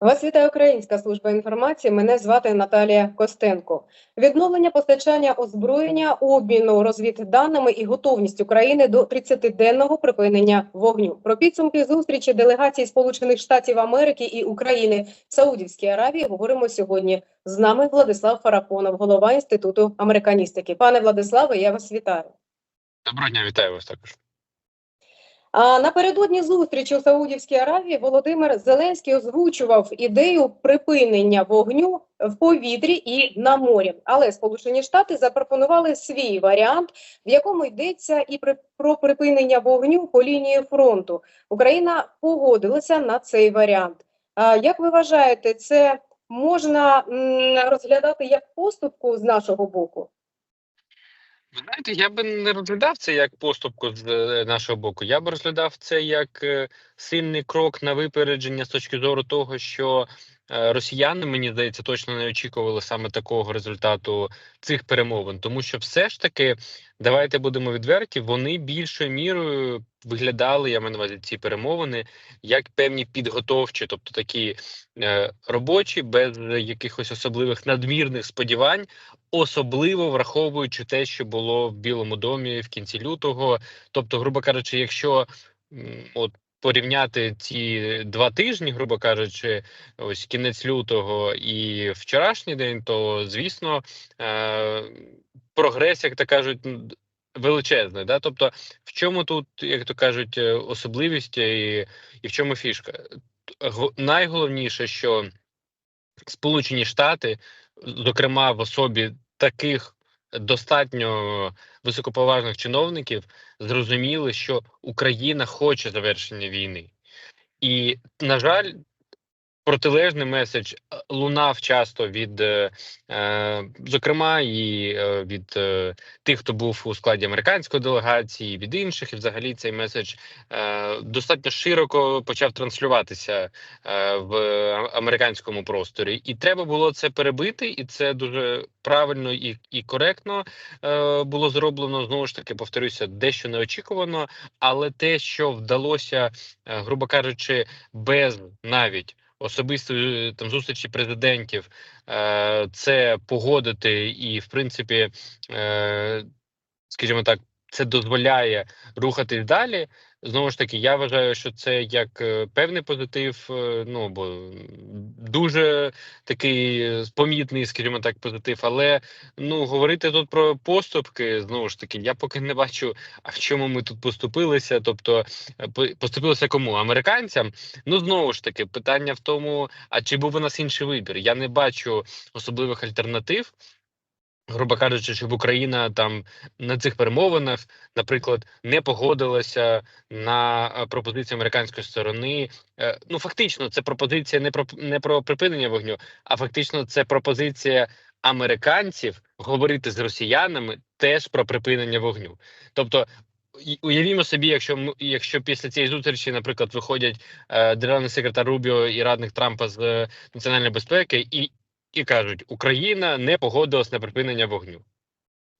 Вас вітає Українська служба інформації. Мене звати Наталія Костенко. Відновлення постачання озброєння, обміну розвідданими і готовність України до 30-денного припинення вогню. Про підсумки зустрічі делегації Сполучених Штатів Америки і України в Саудівській Аравії говоримо сьогодні. З нами Владислав Фарапонов, голова інституту американістики. Пане Владиславе, я вас вітаю. Доброго дня, вітаю вас також. Напередодні зустрічі у Саудівській Аравії Володимир Зеленський озвучував ідею припинення вогню в повітрі і на морі. Але Сполучені Штати запропонували свій варіант, в якому йдеться і про припинення вогню по лінії фронту. Україна погодилася на цей варіант. Як ви вважаєте, це можна розглядати як поступку з нашого боку? Знаєте, я би не розглядав це як поступку з е, нашого боку. Я би розглядав це як е, сильний крок на випередження з точки зору того, що росіяни, мені здається, точно не очікували саме такого результату цих перемовин, тому що все ж таки, давайте будемо відверті, вони більшою мірою виглядали, я маю на увазі ці перемовини, як певні підготовчі, тобто такі е, робочі, без якихось особливих надмірних сподівань. Особливо враховуючи те, що було в Білому домі в кінці лютого. Тобто, грубо кажучи, якщо от порівняти ці два тижні, грубо кажучи, ось кінець лютого і вчорашній день, то звісно е- прогрес, як то кажуть, величезний. Да? Тобто, в чому тут, як то кажуть, е, особливість і, і в чому фішка? Го- Найголовніше, що Сполучені Штати, зокрема в особі таких достатньо високоповажних чиновників, зрозуміли, що Україна хоче завершення війни, і на жаль. Протилежний меседж е, лунав часто від, е, е, зокрема, і від тих, хто був у складі американської делегації, від інших, і взагалі цей меседж достатньо широко почав транслюватися в американському просторі, і треба було це перебити, і це дуже правильно і, і коректно було зроблено. Знову ж таки, повторюся, дещо неочікувано, але те, що вдалося, грубо кажучи, без навіть особистої там зустрічі президентів, е, це погодити, і в принципі, е, скажімо так, це дозволяє рухатись далі. Знову ж таки, я вважаю, що це як е, певний позитив, е, ну бо дуже такий е, помітний, скажімо так, позитив. Але ну говорити тут про поступки, знову ж таки, я поки не бачу, а в чому ми тут поступилися. Тобто, поступилися кому? Американцям? Ну знову ж таки, питання в тому, а чи був у нас інший вибір? Я не бачу особливих альтернатив. Грубо кажучи, щоб Україна там на цих перемовинах, наприклад, не погодилася на е, пропозицію американської сторони. Е, Ну фактично, це пропозиція не про не про припинення вогню, а фактично це пропозиція американців говорити з росіянами теж про припинення вогню. Тобто, уявімо собі, якщо якщо після цієї зустрічі, наприклад, виходять е, державний секретар Рубіо і радник Трампа з е, національної безпеки і і кажуть, Україна не погодилась на припинення вогню.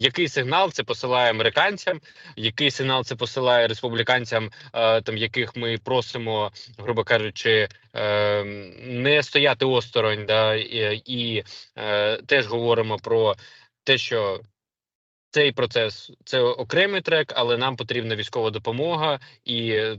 Який сигнал це посилає американцям? Який сигнал це посилає республіканцям, е, там яких ми просимо, грубо кажучи, е, не стояти осторонь, да, і, і е, теж говоримо про те, що цей процес це окремий трек, але нам потрібна військова допомога і е,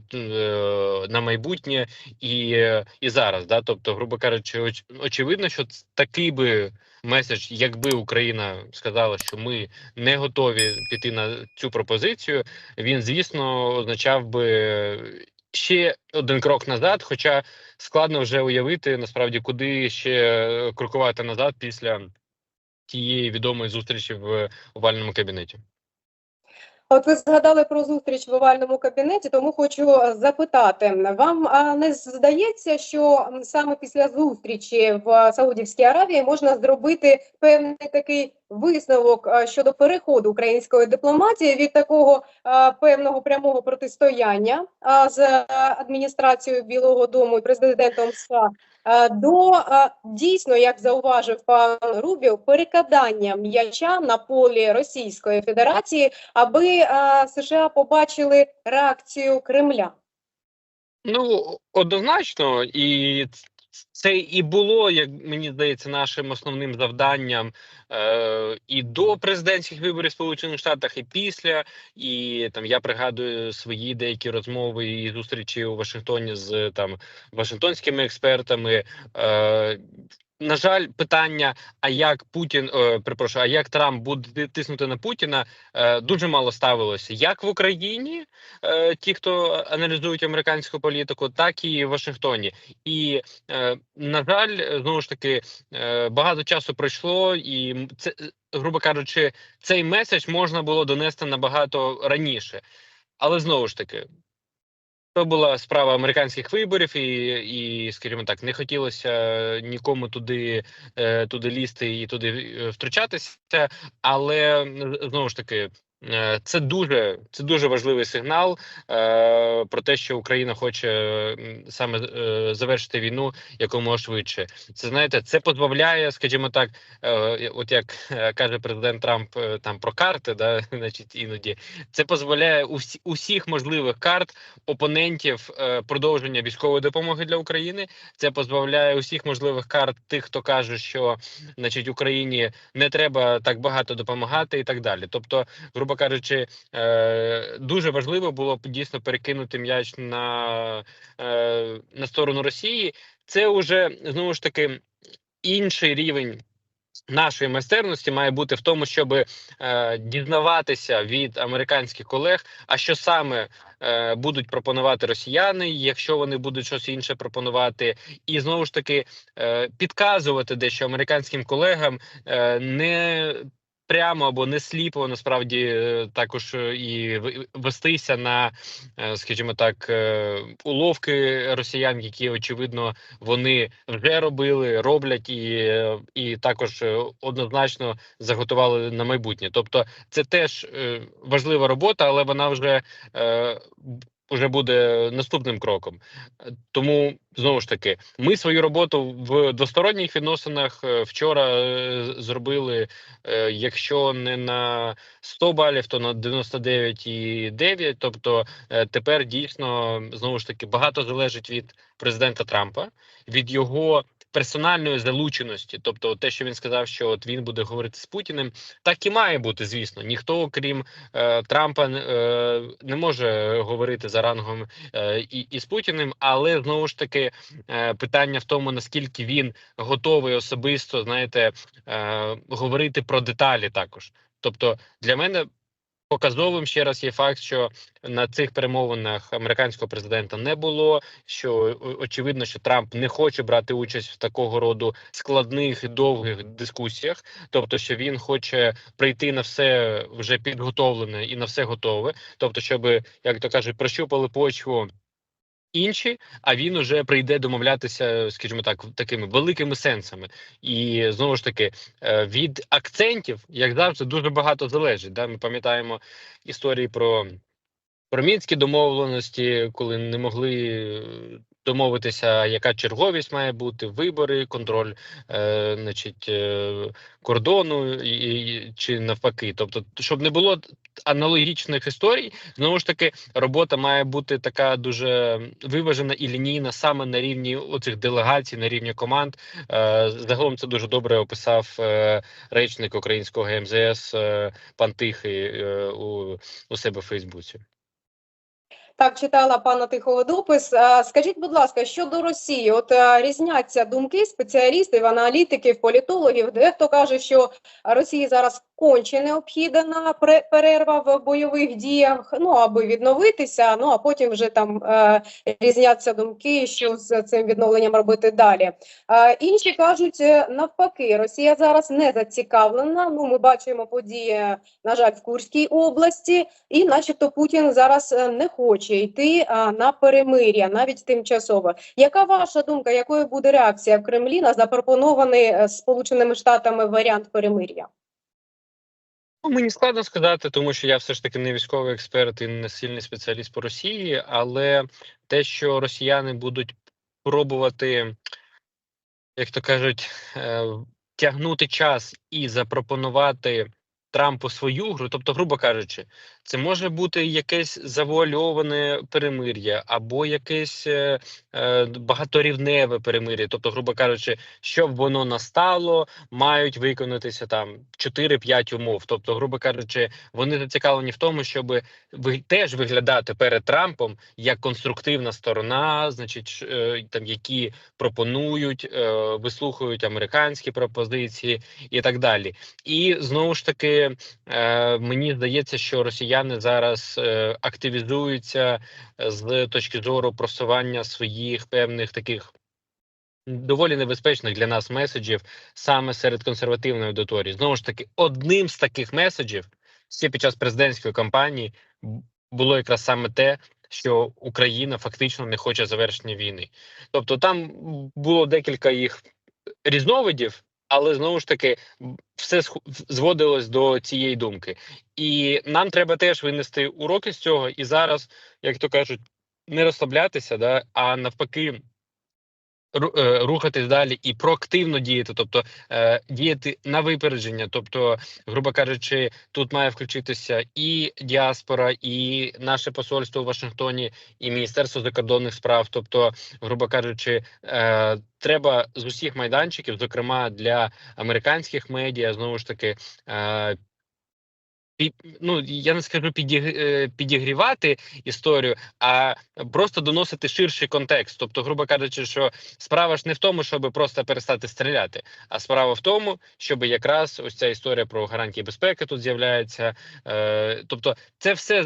на майбутнє, і, і зараз. Да? Тобто, грубо кажучи, оч, очевидно, що такий би меседж, якби Україна сказала, що ми не готові піти на цю пропозицію, він звісно означав би. Ще один крок назад, хоча складно вже уявити насправді, куди ще крокувати назад після тієї відомої зустрічі в овальному кабінеті. От ви згадали про зустріч в овальному кабінеті, тому хочу е, запитати: вам не здається, що саме після зустрічі в Саудівській Аравії можна зробити певний такий висновок щодо переходу української дипломатії від такого певного прямого протистояння з адміністрацією Білого Дому і президентом США до дійсно, як зауважив пан Рубіо, перекидання м'яча на полі Російської Федерації аби США побачили реакцію Кремля. Ну однозначно, і це і було, як мені здається, нашим основним завданням е, і до президентських виборів Сполучених Штатах, і після. І там я пригадую свої деякі розмови і зустрічі у Вашингтоні з там вашингтонськими експертами. Е, на жаль, питання: а як Путін е, перепрошую, а як Трамп буде тиснути на Путіна, е, дуже мало ставилося як в Україні, е, ті, хто аналізують американську політику, так і в Вашингтоні. І е, на жаль, знову ж таки е, багато часу пройшло, і це, грубо кажучи, цей меседж можна було донести набагато раніше. Але знову ж таки, то була справа американських виборів, і, і скажімо так, не хотілося нікому туди, е, туди лізти і туди е, втручатися. Але знову ж таки, е, це дуже це дуже важливий сигнал е, про те, що Україна хоче саме е, завершити війну якомога швидше. Це знаєте, це позбавляє, скажімо так, е, от як е, каже президент Трамп е, там про карти, да, значить іноді це позбавляє усі, усіх можливих карт опонентів е, продовження військової допомоги для України. Це позбавляє усіх можливих карт тих, хто каже, що значить Україні не треба так багато допомагати, і так далі. Тобто, грубо кажучи, е, дуже важливо було б дійсно перекинути м'яч на, е, на сторону Росії. Це вже знову ж таки інший рівень. Нашої майстерності має бути в тому, щоб е, дізнаватися від американських колег, а що саме е, будуть пропонувати росіяни, якщо вони будуть щось інше пропонувати, і знову ж таки е, підказувати дещо американським колегам е, не прямо або не сліпо насправді е, також е, і вестися на, е, скажімо так, уловки росіян, які очевидно вони вже робили, роблять і, і також однозначно заготували на майбутнє. Тобто, це теж важлива робота, але вона вже вже буде наступним кроком. Тому знову ж таки, ми свою роботу в двосторонніх відносинах е, вчора е, зробили. е, Якщо не на 100 балів, то на 99,9. Тобто тепер дійсно знову ж таки багато залежить від президента Трампа, від його персональної залученості. Тобто, те, що він сказав, що от він буде говорити з Путіним, так і має бути, звісно. Ніхто, крім е, Трампа, е, не може говорити за рангом е, і, і з Путіним, але знову ж таки е, питання в тому, наскільки він готовий особисто, знаєте, е, говорити про деталі також. Тобто, для мене. Показовим ще раз є факт, що на цих перемовинах американського президента не було. Що очевидно, що Трамп не хоче брати участь в такого роду складних довгих дискусіях, тобто, що він хоче прийти на все вже підготовлене і на все готове. Тобто, щоб як то кажуть, прощупали почву. Інші, а він уже прийде домовлятися, скажімо так, такими великими сенсами, і знову ж таки е, від акцентів, як завжди, дуже багато залежить. Да? Ми пам'ятаємо історії про, про мінські домовленості, коли не могли е, домовитися, яка черговість має бути, вибори, контроль, е, значить, е, кордону і, і, чи навпаки. Тобто, щоб не було аналогічних історій, знову ж таки, робота має бути така дуже виважена і лінійна саме на рівні оцих делегацій, на рівні команд. Е, загалом це дуже добре описав е, речник українського МЗС е, пан Тихий е, у, у себе в Фейсбуці. Так, читала пана Тихого допис. Скажіть, будь ласка, щодо Росії, от різняться думки спеціалістів, аналітиків, політологів. Дехто каже, що Росії зараз конче необхідна перерва в бойових діях, ну аби відновитися. Ну а потім вже там е, різняться думки, що з цим відновленням робити далі. А, інші кажуть е, навпаки, Росія зараз не зацікавлена. Ну, ми бачимо події, на жаль, в Курській області, і, начебто, Путін зараз е, не хоче йти а, на перемир'я, навіть тимчасово. Яка ваша думка, якою буде реакція в Кремлі на запропонований е, Сполученими Штатами варіант перемир'я? Ну, мені складно сказати, тому що я все ж таки не військовий експерт і не сильний спеціаліст по Росії, але те, що росіяни будуть пробувати, як то кажуть, е, тягнути час і запропонувати Трампу свою гру, тобто, грубо кажучи, це може бути якесь завуальоване перемир'я або якесь е, е, багаторівневе перемир'я. Тобто, грубо кажучи, щоб воно настало, мають виконатися там 4-5 умов. Тобто, грубо кажучи, вони зацікавлені в тому, щоб ви теж виглядати перед Трампом як конструктивна сторона, значить, е, там які пропонують, е, вислухають американські пропозиції і так далі. І знову ж таки, е, мені здається, що росіяни зараз е, активізуються е, з точки зору просування своїх певних таких. Доволі небезпечних для нас меседжів саме серед консервативної аудиторії. Знову ж таки, одним з таких меседжів ще під час президентської кампанії було якраз саме те, що Україна фактично не хоче завершення війни. Тобто, там було декілька їх різновидів, але знову ж таки все зводилось до цієї думки. І нам треба теж винести уроки з цього, і зараз, як то кажуть, не розслаблятися, да, а навпаки. Е, Рухатись далі і проактивно діяти, тобто е, діяти на випередження. Тобто, грубо кажучи, тут має включитися і діаспора, і наше посольство у Вашингтоні, і Міністерство закордонних справ. Тобто, грубо кажучи, е, треба з усіх майданчиків, зокрема для американських медіа, знову ж таки. Е, пі- Ну, я не скажу е, підігрівати історію, а просто доносити ширший контекст. Тобто, грубо кажучи, що справа ж не в тому, щоб просто перестати стріляти, а справа в тому, щоб якраз ось ця історія про гарантії безпеки тут з'являється. Е, тобто, це все.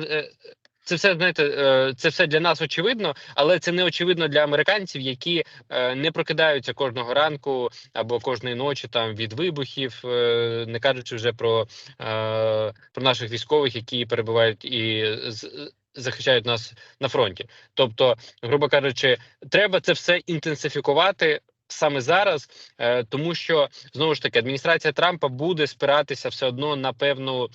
Це все знаєте, е, це все для нас очевидно, але це не очевидно для американців, які е, не прокидаються кожного ранку або кожної ночі там від вибухів, е, не кажучи вже про, про наших військових, які перебувають і захищають нас на фронті. Тобто, грубо кажучи, треба це все інтенсифікувати. Саме зараз, тому що знову ж таки адміністрація Трампа буде спиратися все одно на певну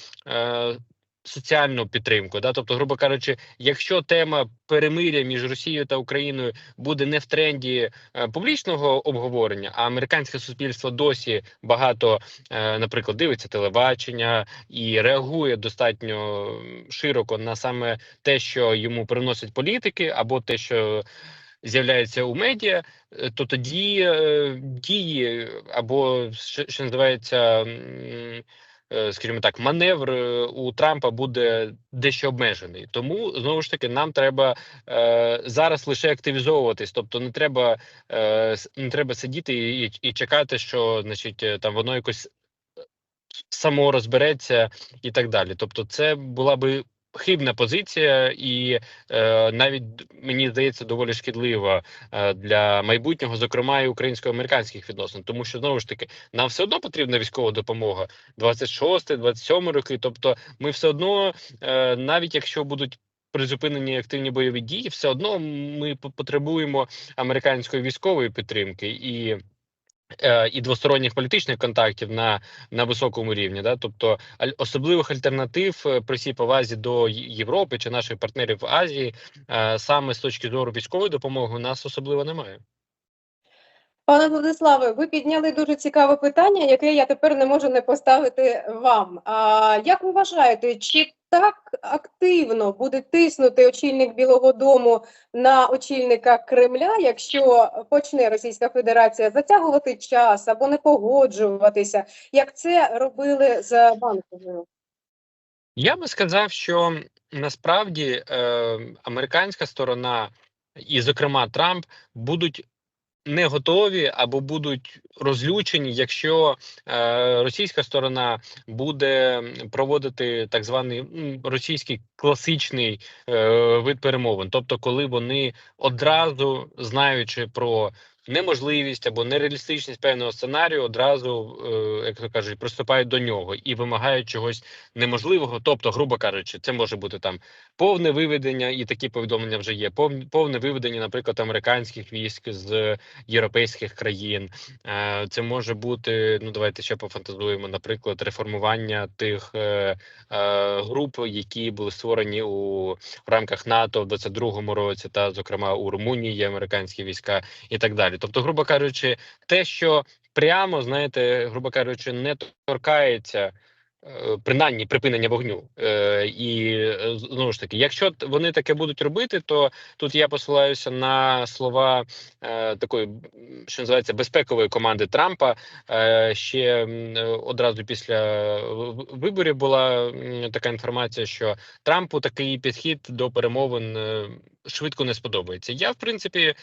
соціальну підтримку. Да? Тобто, грубо кажучи, якщо тема перемиря між Росією та Україною буде не в тренді е, публічного обговорення, а американське суспільство досі багато, е, наприклад, дивиться телебачення і реагує достатньо широко на саме те, що йому приносять політики, або те, що з'являється у медіа, е, то тоді е, дії або що, що називається. Е, Скажімо так, маневр е, у Трампа буде дещо обмежений. Тому знову ж таки нам треба е, зараз лише активізовуватись. Тобто не треба не треба сидіти і, і чекати, що значить там воно якось само розбереться і так далі. Тобто, це була би хибна позиція, і е, навіть мені здається доволі шкідлива е, для майбутнього, зокрема і українсько-американських відносин, тому що знову ж таки нам все одно потрібна військова допомога 26, 27 роки. Тобто, ми все одно, е, навіть якщо будуть. Призупинені активні бойові дії, все одно ми по- потребуємо американської військової підтримки і і двосторонніх політичних контактів на, на високому рівні. Да? Тобто особливих альтернатив е, при всій повазі до Європи чи наших партнерів в Азії, е, саме з точки зору військової допомоги, у нас особливо немає. Пане Владиславе, ви підняли дуже цікаве питання, яке я тепер не можу не поставити вам. А як ви вважаєте, чи так активно буде тиснути очільник Білого Дому на очільника Кремля, якщо почне Російська Федерація затягувати час або не погоджуватися, як це робили з банковою? Я би сказав, що насправді е, американська сторона, і, зокрема, Трамп, будуть не готові або будуть розлючені, якщо е, російська сторона буде проводити так званий російський класичний е, вид перемовин, тобто, коли вони одразу знаючи про неможливість або нереалістичність певного сценарію, одразу, е, як то кажуть, приступають до нього і вимагають чогось неможливого. Тобто, грубо кажучи, це може бути там повне виведення, і такі повідомлення вже є. пов- Повне виведення, наприклад, американських військ з європейських країн. Е, Це може бути. Ну давайте ще пофантазуємо. Наприклад, реформування тих е, груп, які були створені у рамках НАТО в 22-му році, та зокрема у Румунії є американські війська і так далі. Тобто, грубо кажучи, те, що прямо знаєте, грубо кажучи, не торкається е, принаймні припинення вогню. Е, І е, знову ж таки, якщо вони таке будуть робити, то тут я посилаюся на слова е, такої, що називається безпекової команди Трампа. Е, ще е, одразу після виборів була така інформація, що Трампу такий підхід до перемовин швидко не сподобається. Я в принципі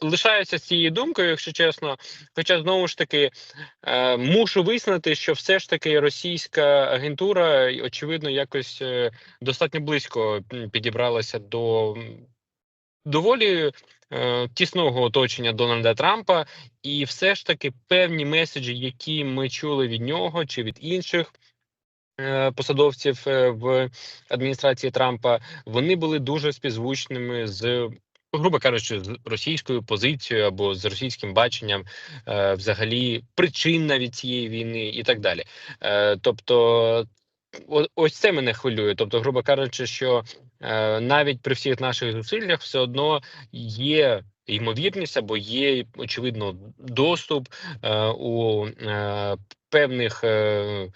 лишаюся з цією думкою, якщо чесно. Хоча знову ж таки е, мушу визнати, що все ж таки російська агентура очевидно якось е, достатньо близько підібралася до доволі е, тісного оточення Дональда Трампа, і все ж таки певні меседжі, які ми чули від нього чи від інших. Е, Посадовців е, в адміністрації Трампа вони були дуже співзвучними з, грубо кажучи, з російською позицією або з російським баченням, е, взагалі причин навіть цієї війни і так далі. Е, тобто, о- ось це мене хвилює. Тобто, грубо кажучи, що е, навіть при всіх наших зусиллях все одно є. Ймовірність або є очевидно доступ е, у е, певних е,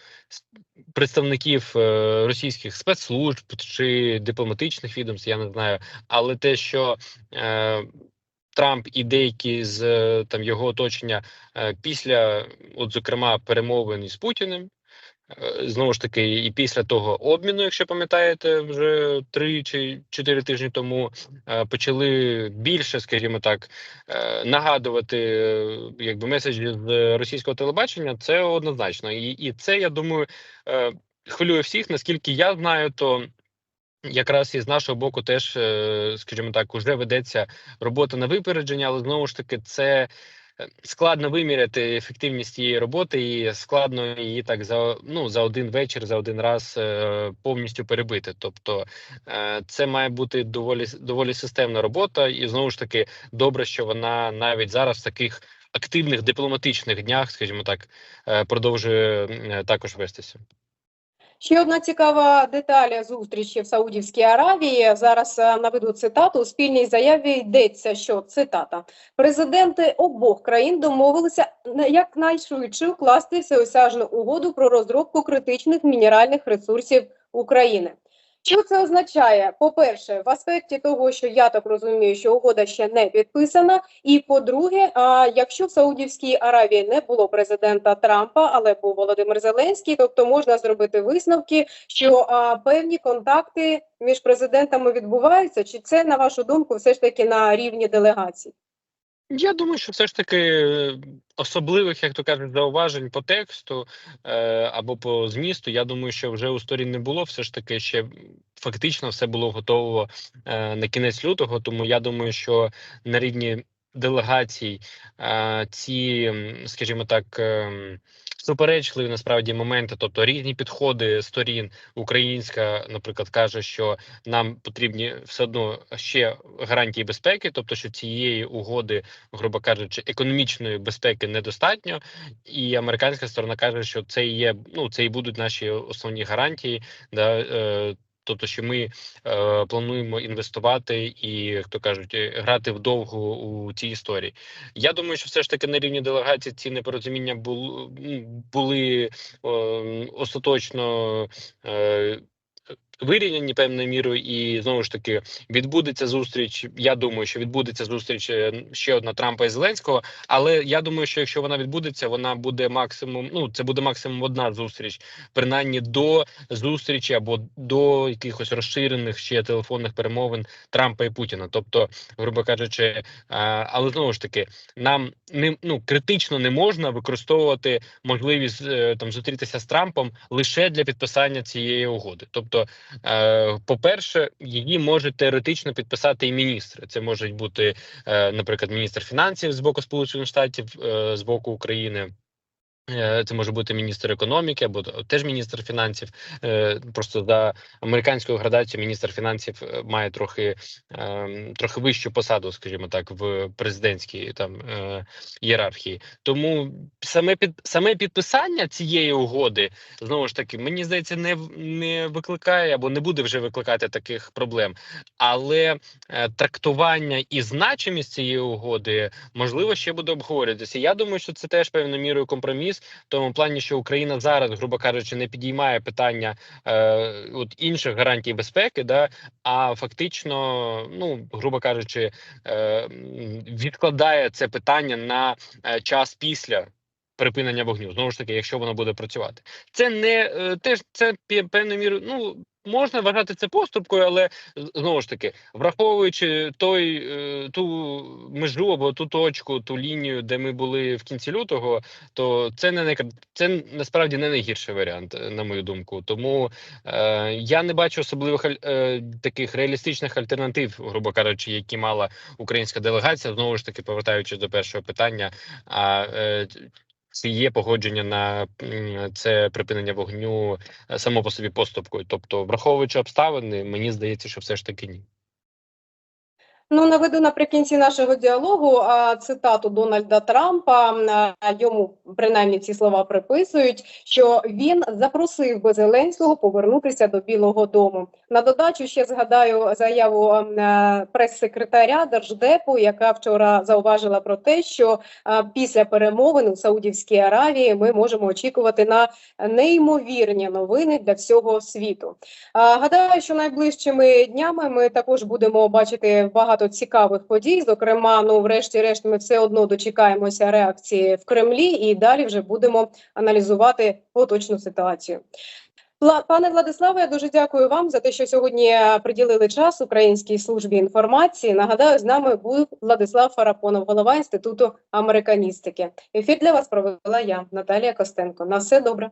представників е, російських спецслужб чи дипломатичних відомств, я не знаю, але те, що е, Трамп і деякі з там його оточення після, от зокрема, перемовин із Путіним. Е, Знову ж таки, і після того обміну, якщо пам'ятаєте, вже три чи чотири тижні тому е, почали більше, скажімо так, е, нагадувати якби меседжі з російського телебачення. Це однозначно, і, і це я думаю хвилює всіх. Наскільки я знаю, то якраз і з нашого боку теж, скажімо так, уже ведеться робота на випередження, але знову ж таки, це. Складно виміряти ефективність цієї роботи, і складно її так за ну за один вечір, за один раз е, повністю перебити. Тобто е, це має бути доволі доволі системна робота, і знову ж таки добре, що вона навіть зараз в таких активних дипломатичних днях, скажімо так, е, продовжує також вестися. Ще одна цікава деталь зустрічі в Саудівській Аравії. Зараз е, наведу цитату. У спільній заяві йдеться, що цитата президенти обох країн домовилися на- якнайшвидше укласти всеосяжну угоду про розробку критичних мінеральних ресурсів України. Що це означає? По-перше, в аспекті того, що я так розумію, що угода ще не підписана, і по-друге, якщо в Саудівській Аравії не було президента Трампа, але був Володимир Зеленський, тобто можна зробити висновки, що певні контакти між президентами відбуваються, чи це на вашу думку все ж таки на рівні делегацій? Я думаю, що все ж таки е, особливих, як то кажуть, зауважень по тексту е, або по змісту. Я думаю, що вже у сторін не було. Все ж таки, ще фактично все було готово е, на кінець лютого. Тому я думаю, що на рівні делегацій е, ці, скажімо так. ем, Суперечливі насправді моменти, тобто різні підходи сторін. Українська, наприклад, каже, що нам потрібні все одно ще гарантії безпеки, тобто що цієї угоди, грубо кажучи, економічної безпеки недостатньо, і американська сторона каже, що це є ну це і будуть наші основні гарантії. Да, е, Тобто, що ми е, плануємо інвестувати і, хто кажуть, е, грати вдовгу у цій історії. Я думаю, що все ж таки на рівні делегації ці непорозуміння були, були е, остаточно е, вирівняні певною мірою, і знову ж таки відбудеться зустріч. Я думаю, що відбудеться зустріч е, ще одна Трампа і Зеленського. Але я думаю, що якщо вона відбудеться, вона буде максимум. Ну це буде максимум одна зустріч, принаймні до зустрічі або до якихось розширених ще телефонних перемовин Трампа і Путіна. Тобто, грубо кажучи, е, але знову ж таки, нам не ну критично не можна використовувати можливість е, там зустрітися з Трампом лише для підписання цієї угоди. Тобто, по-перше, її можуть теоретично підписати і міністри. Це можуть бути, е, наприклад, міністр фінансів з боку Сполучених Штатів, е, з боку України. Е, Це може бути міністр економіки або теж міністр фінансів. Е, Просто за американською градацією міністр фінансів е, має трохи ем, трохи вищу посаду, скажімо так, в президентській там ієрархії. Тому саме під саме підписання цієї угоди знову ж таки мені здається, не не викликає або не буде вже викликати таких проблем. Але трактування і значимість цієї угоди можливо ще буде обговорюватися. Я думаю, що це теж певною мірою компроміс. Компроміс в тому плані, що Україна зараз, грубо кажучи, не підіймає питання е, от інших гарантій безпеки, да, а фактично, ну грубо кажучи, е, відкладає це питання на е, час після. Припинення вогню знову ж таки, якщо воно буде працювати, це не е, теж це пе- певною мірою. Ну можна вважати це поступкою, але знову ж таки, враховуючи той е, ту межу або ту точку, ту лінію, де ми були в кінці лютого, то це не найкра- це насправді не найгірший варіант, е, на мою думку. Тому е, я не бачу особливих е, таких реалістичних альтернатив, грубо кажучи, які мала українська делегація. Знову ж таки, повертаючись до першого питання. А е, чи є погодження на це припинення вогню е, само по собі поступкою? Тобто, враховуючи обставини, мені здається, що все ж таки ні. Ну, наведу наприкінці нашого діалогу а, цитату Дональда Трампа. Йому принаймні ці слова приписують, що він запросив би Зеленського повернутися до Білого Дому. На додачу ще згадаю заяву прес-секретаря Держдепу, яка вчора зауважила про те, що після перемовин у Саудівській Аравії ми можемо очікувати на неймовірні новини для всього світу. Гадаю, що найближчими днями ми також будемо бачити багато цікавих подій. Зокрема, ну, врешті-решт, ми все одно дочекаємося реакції в Кремлі і далі вже будемо аналізувати поточну ситуацію. Пане Владиславе, я дуже дякую вам за те, що сьогодні приділили час Українській службі інформації. Нагадаю, з нами був Владислав Фарапонов, голова інституту американістики. Ефір для вас провела я, Наталія Костенко. На все добре.